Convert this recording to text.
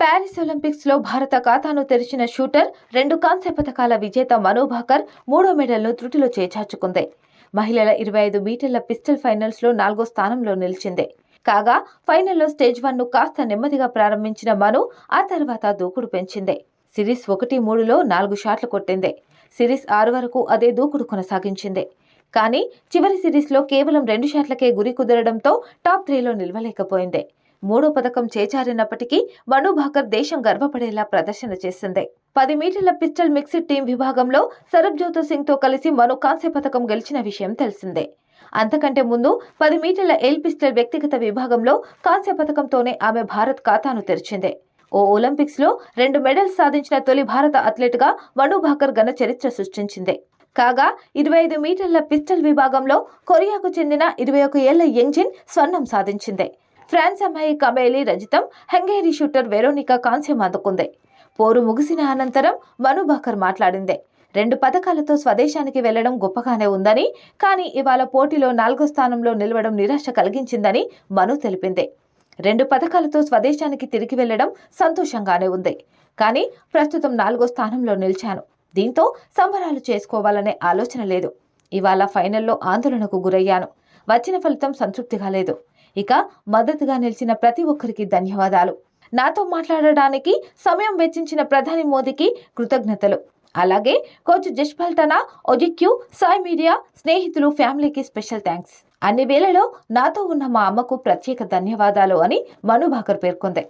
Paris ఒలింపిక్స్లో భారత ఖాతాను తెరిచిన షూటర్ రెండు కాంస్య పథకాల విజేత మనోభాకర్ మూడో మెడల్ను త్రుటిలో చేచార్చుకుంది మహిళల ఇరవై ఐదు మీటర్ల పిస్టల్ ఫైనల్స్లో నాలుగో స్థానంలో నిలిచింది. కాగా ఫైనల్లో స్టేజ్ వన్ను కాస్త నెమ్మదిగా ప్రారంభించిన మను ఆ తర్వాత దూకుడు పెంచింది. సిరీస్ ఒకటి మూడులో నాలుగు షాట్లు కొట్టింది. సిరీస్ ఆరు వరకు అదే దూకుడు కొనసాగించింది. కానీ చివరి సిరీస్లో కేవలం రెండు షాట్లకే గురి కుదరడంతో టాప్ త్రీలో నిలవలేకపోయింది. మూడో పథకం చేచారినప్పటికీ మను భాకర్ దేశం గర్వపడేలా ప్రదర్శన చేసింది. పది మీటర్ల పిస్టల్ మిక్స్డ్ టీం విభాగంలో సరబ్జోత్ సింగ్తో కలిసి మను కాంస్య పథకం గెలిచిన విషయం తెలిసిందే. అంతకంటే ముందు పది మీటర్ల ఎల్ పిస్టల్ వ్యక్తిగత విభాగంలో కాంస్య పథకంతోనే ఆమె భారత్ ఖాతాను తెరిచింది. ఓ ఒలింపిక్స్లో రెండు మెడల్స్ సాధించిన తొలి భారత అథ్లెట్గా మను భాకర్ ఘన చరిత్ర సృష్టించింది. కాగా ఇరవై ఐదు మీటర్ల పిస్టల్ విభాగంలో కొరియాకు చెందిన ఇరవై ఒక ఏళ్ళ యంగ్జిన్ స్వర్ణం సాధించింది. ఫ్రాన్స్ అమ్మాయి కమేలి రజితం హంగేరీ షూటర్ వెరోనికా కాంస్యం అందుకుంది పోరు ముగిసిన అనంతరం మనుభాకర్ మాట్లాడింది. రెండు పథకాలతో స్వదేశానికి వెళ్ళడం గొప్పగానే ఉందని కానీ ఇవాళ పోటీలో నాలుగో స్థానంలో నిలవడం నిరాశ కలిగించిందని మను తెలిపింది. రెండు పథకాలతో స్వదేశానికి తిరిగి వెళ్ళడం సంతోషంగానే ఉంది. కానీ ప్రస్తుతం నాలుగో స్థానంలో నిలిచాను. దీంతో సంబరాలు చేసుకోవాలనే ఆలోచన లేదు. ఇవాళ ఫైనల్లో ఆందోళనకు గురయ్యాను. వచ్చిన ఫలితం సంతృప్తిగా లేదు. ఇక మద్దతుగా నిలిచిన ప్రతి ఒక్కరికి ధన్యవాదాలు. నాతో మాట్లాడడానికి సమయం వెచ్చించిన ప్రధాని మోదీకి కృతజ్ఞతలు. అలాగే coach Jaspal Rana OGQ Sai media స్నేహితులు ఫ్యామిలీకి స్పెషల్ థ్యాంక్స్ అన్ని వేళలో నాతో ఉన్న మా అమ్మకు ప్రత్యేక ధన్యవాదాలు అని మనుభాకర్ పేర్కొంది.